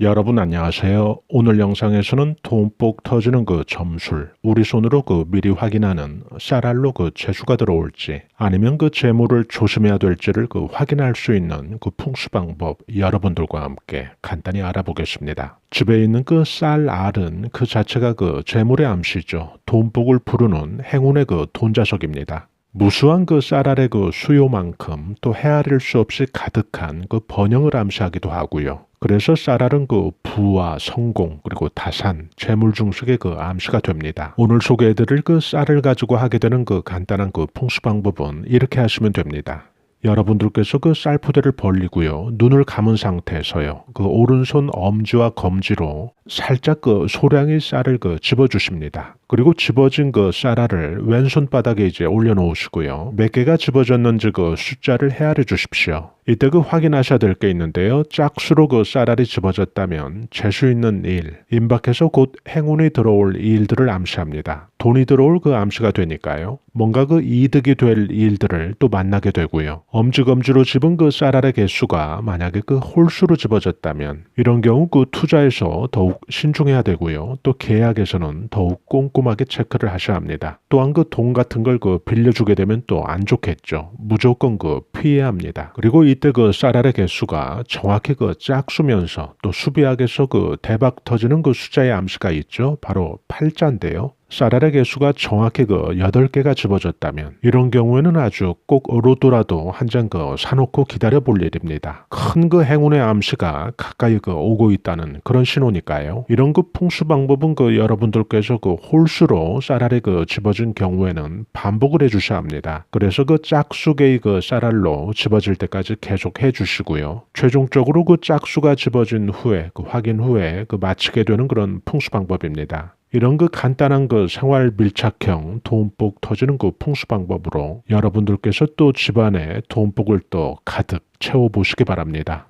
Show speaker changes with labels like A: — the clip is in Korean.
A: 여러분 안녕하세요. 오늘 영상에서는 돈복 터지는 그 점술, 우리 손으로 그 미리 확인하는 쌀알로 그 재수가 들어올지 아니면 그 재물을 조심해야 될지를 그 확인할 수 있는 그 풍수 방법 여러분들과 함께 간단히 알아보겠습니다. 집에 있는 그 쌀알은 그 자체가 그 재물의 암시죠. 돈복을 부르는 행운의 그 돈자석입니다. 무수한 그 쌀알의 그 수요만큼 또 헤아릴 수 없이 가득한 그 번영을 암시하기도 하고요. 그래서 쌀알은 그 부와 성공 그리고 다산, 재물 중식의 그 암시가 됩니다. 오늘 소개해드릴 그 쌀을 가지고 하게 되는 그 간단한 그 풍수 방법은 이렇게 하시면 됩니다. 여러분들께서 그 쌀포대를 벌리고요. 눈을 감은 상태에서요. 그 오른손 엄지와 검지로 살짝 그 소량의 쌀을 그 집어주십니다. 그리고 집어진 그 쌀알을 왼손 바닥에 이제 올려놓으시고요. 몇 개가 집어졌는지 그 숫자를 헤아려 주십시오. 이때 그 확인하셔야 될 게 있는데요. 짝수로 그 쌀알이 집어졌다면 재수 있는 일, 임박해서 곧 행운이 들어올 일들을 암시합니다. 돈이 들어올 그 암시가 되니까요. 뭔가 그 이득이 될 일들을 또 만나게 되고요. 엄지검지로 집은 그 쌀알의 개수가 만약에 그 홀수로 집어졌다면 이런 경우 그 투자에서 더욱 신중해야 되고요. 또 계약에서는 더욱 꼼꼼 하게 체크를 하셔야 합니다. 또한 그 돈 같은 걸 그 빌려주게 되면 또 안 좋겠죠. 무조건 그 피해야 합니다. 그리고 이때 그 쌀알의 개수가 정확히 그 짝수면서 또 수비학에서 그 대박 터지는 그 숫자의 암시가 있죠. 바로 팔자인데요. 쌀알의 개수가 정확히 그 8개가 집어졌다면 이런 경우에는 아주 꼭 어로더라도 한장그 사놓고 기다려 볼 일입니다. 큰 그 행운의 암시가 가까이 그 오고 있다는 그런 신호니까요. 이런 그 풍수 방법은 그 여러분들께서 그 홀수로 쌀알이 그 집어진 경우에는 반복을 해 주셔야 합니다. 그래서 그 짝수개의 그 쌀알로 집어질 때까지 계속 해 주시고요. 최종적으로 그 짝수가 집어진 후에 그 확인 후에 그 마치게 되는 그런 풍수 방법입니다. 이런 그 간단한 그 생활 밀착형 돈복 터지는 그 풍수 방법으로 여러분들께서 또 집안에 돈복을 또 가득 채워보시기 바랍니다.